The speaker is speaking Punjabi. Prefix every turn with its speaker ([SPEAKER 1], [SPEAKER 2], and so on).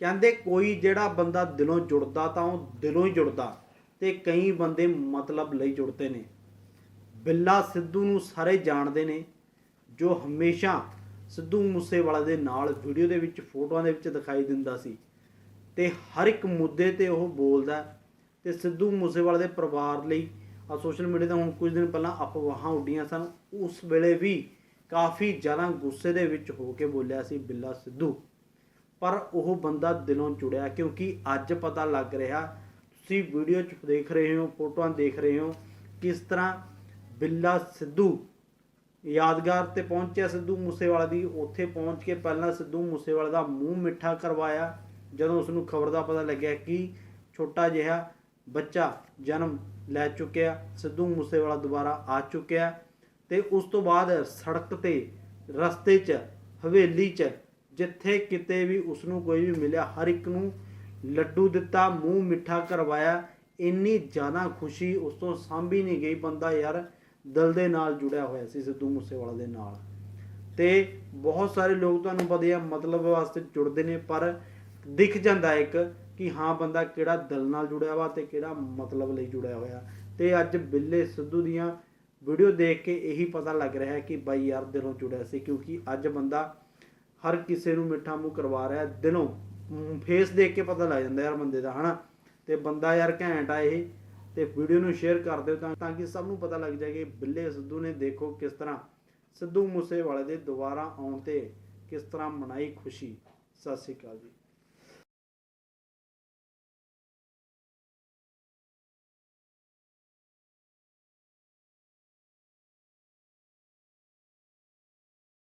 [SPEAKER 1] ਕਹਿੰਦੇ ਕੋਈ ਜਿਹੜਾ ਬੰਦਾ ਦਿਲੋਂ ਜੁੜਦਾ ਤਾਂ ਉਹ ਦਿਲੋਂ ਹੀ ਜੁੜਦਾ ਤੇ ਕਈ ਬੰਦੇ ਮਤਲਬ ਲਈ ਜੁੜਦੇ ਨੇ। ਬਿੱਲਾ ਸਿੱਧੂ ਨੂੰ ਸਾਰੇ ਜਾਣਦੇ ਨੇ, ਜੋ ਹਮੇਸ਼ਾ ਸਿੱਧੂ ਮੂਸੇਵਾਲਾ ਦੇ ਨਾਲ ਵੀਡੀਓ ਦੇ ਵਿੱਚ, ਫੋਟੋਆਂ ਦੇ ਵਿੱਚ ਦਿਖਾਈ ਦਿੰਦਾ ਸੀ ਤੇ ਹਰ ਇੱਕ ਮੁੱਦੇ ਤੇ ਉਹ ਬੋਲਦਾ ਹੈ ਤੇ ਸਿੱਧੂ ਮੂਸੇਵਾਲੇ ਦੇ ਪਰਿਵਾਰ ਲਈ ਆ ਸੋਸ਼ਲ ਮੀਡੀਆ ਤੇ ਹੁਣ ਕੁਝ ਦਿਨ ਪਹਿਲਾਂ ਅਫਵਾਹਾਂ ਉੱਡੀਆਂ ਸਨ, ਉਸ ਵੇਲੇ ਵੀ ਕਾਫੀ ਜ਼ਿਆਦਾ ਗੁੱਸੇ ਦੇ ਵਿੱਚ ਹੋ ਕੇ ਬੋਲਿਆ ਸੀ ਬਿੱਲਾ ਸਿੱਧੂ। ਪਰ ਉਹ ਬੰਦਾ ਦਿਲੋਂ ਜੁੜਿਆ ਕਿਉਂਕਿ ਅੱਜ ਪਤਾ ਲੱਗ ਰਿਹਾ, ਤੁਸੀਂ ਵੀਡੀਓ 'ਚ ਦੇਖ ਰਹੇ ਹੋ, ਫੋਟੋਆਂ ਦੇਖ ਰਹੇ ਹੋ, ਕਿਸ ਤਰ੍ਹਾਂ ਬਿੱਲਾ ਸਿੱਧੂ ਯਾਦਗਾਰ ਤੇ ਪਹੁੰਚਿਆ ਸਿੱਧੂ ਮੂਸੇਵਾਲਾ ਦੀ। ਉੱਥੇ ਪਹੁੰਚ ਕੇ ਪਹਿਲਾਂ ਸਿੱਧੂ ਮੂਸੇਵਾਲਾ ਦਾ ਮੂੰਹ ਮਿੱਠਾ ਕਰਵਾਇਆ, ਜਦੋਂ ਉਸ ਨੂੰ ਖਬਰ ਦਾ ਪਤਾ ਲੱਗਿਆ ਕਿ ਛੋਟਾ ਜਿਹਾ ਬੱਚਾ ਜਨਮ ਲੈ ਚੁੱਕਿਆ, ਸਿੱਧੂ ਮੂਸੇਵਾਲਾ ਦੁਬਾਰਾ ਆ ਚੁੱਕਿਆ ਤੇ ਉਸ ਤੋਂ ਬਾਅਦ ਸੜਕ ਤੇ ਰਸਤੇ 'ਚ, ਹਵੇਲੀ 'ਚ ਜਿੱਥੇ ਕਿਤੇ ਵੀ ਉਸ ਨੂੰ ਕੋਈ ਵੀ ਮਿਲਿਆ, ਹਰ ਇੱਕ ਨੂੰ ਲੱਡੂ ਦਿੱਤਾ, ਮੂੰਹ ਮਿੱਠਾ ਕਰਵਾਇਆ। ਇੰਨੀ ਜ਼ਿਆਦਾ ਖੁਸ਼ੀ ਉਸ ਤੋਂ ਸਾਂਭੀ ਨਹੀਂ ਗਈ ਬੰਦਾ ਯਾਰ, ਦਿਲ ਦੇ ਨਾਲ ਜੁੜਿਆ ਹੋਇਆ ਸੀ ਸਿੱਧੂ ਮੂਸੇਵਾਲਾ ਦੇ ਨਾਲ। ਤੇ ਬਹੁਤ ਸਾਰੇ ਲੋਕ ਤੁਹਾਨੂੰ ਪਤਾ ਹੀ ਮਤਲਬ ਵਾਸਤੇ ਜੁੜਦੇ ਨੇ, ਪਰ ਦਿਖ ਜਾਂਦਾ ਇੱਕ ਕਿ ਹਾਂ ਬੰਦਾ ਕਿਹੜਾ ਦਿਲ ਨਾਲ ਜੁੜਿਆ ਵਾ ਤੇ ਕਿਹੜਾ ਮਤਲਬ ਲਈ ਜੁੜਿਆ ਹੋਇਆ। ਤੇ ਅੱਜ ਬਿੱਲੇ ਸਿੱਧੂ ਦੀਆਂ ਵੀਡੀਓ ਦੇਖ ਕੇ ਇਹੀ ਪਤਾ ਲੱਗ ਰਿਹਾ ਹੈ ਕਿ ਬਾਈ ਯਾਰ ਦਿਲੋਂ ਜੁੜਿਆ ਸੀ, ਕਿਉਂਕਿ ਅੱਜ ਬੰਦਾ ਹਰ ਕਿਸੇ ਨੂੰ ਮਿੱਠਾ ਮੂੰਹ ਕਰਵਾ ਰਿਹਾ ਹੈ, ਦਿਲੋਂ। ਫੇਸ ਦੇਖ ਕੇ ਪਤਾ ਲੱਗ ਜਾਂਦਾ ਯਾਰ ਬੰਦੇ ਦਾ, ਹਨਾ? ਤੇ ਬੰਦਾ ਯਾਰ ਘੈਂਟ ਆ ਇਹ, ਤੇ ਵੀਡੀਓ ਨੂੰ ਸ਼ੇਅਰ ਕਰ ਦਿਓ ਤਾਂ ਤਾਂ ਕਿ ਸਭ ਨੂੰ ਪਤਾ ਲੱਗ ਜਾਏ ਕਿ ਬਿੱਲੇ ਸਿੱਧੂ ਨੇ ਦੇਖੋ ਕਿਸ ਤਰ੍ਹਾਂ ਸਿੱਧੂ ਮੂਸੇਵਾਲੇ ਦੇ ਦੁਬਾਰਾ ਆਉਣ ਤੇ ਕਿਸ ਤਰ੍ਹਾਂ ਮਨਾਈ ਖੁਸ਼ੀ। ਸਤਿ ਸ਼੍ਰੀ ਅਕਾਲ ਜੀ।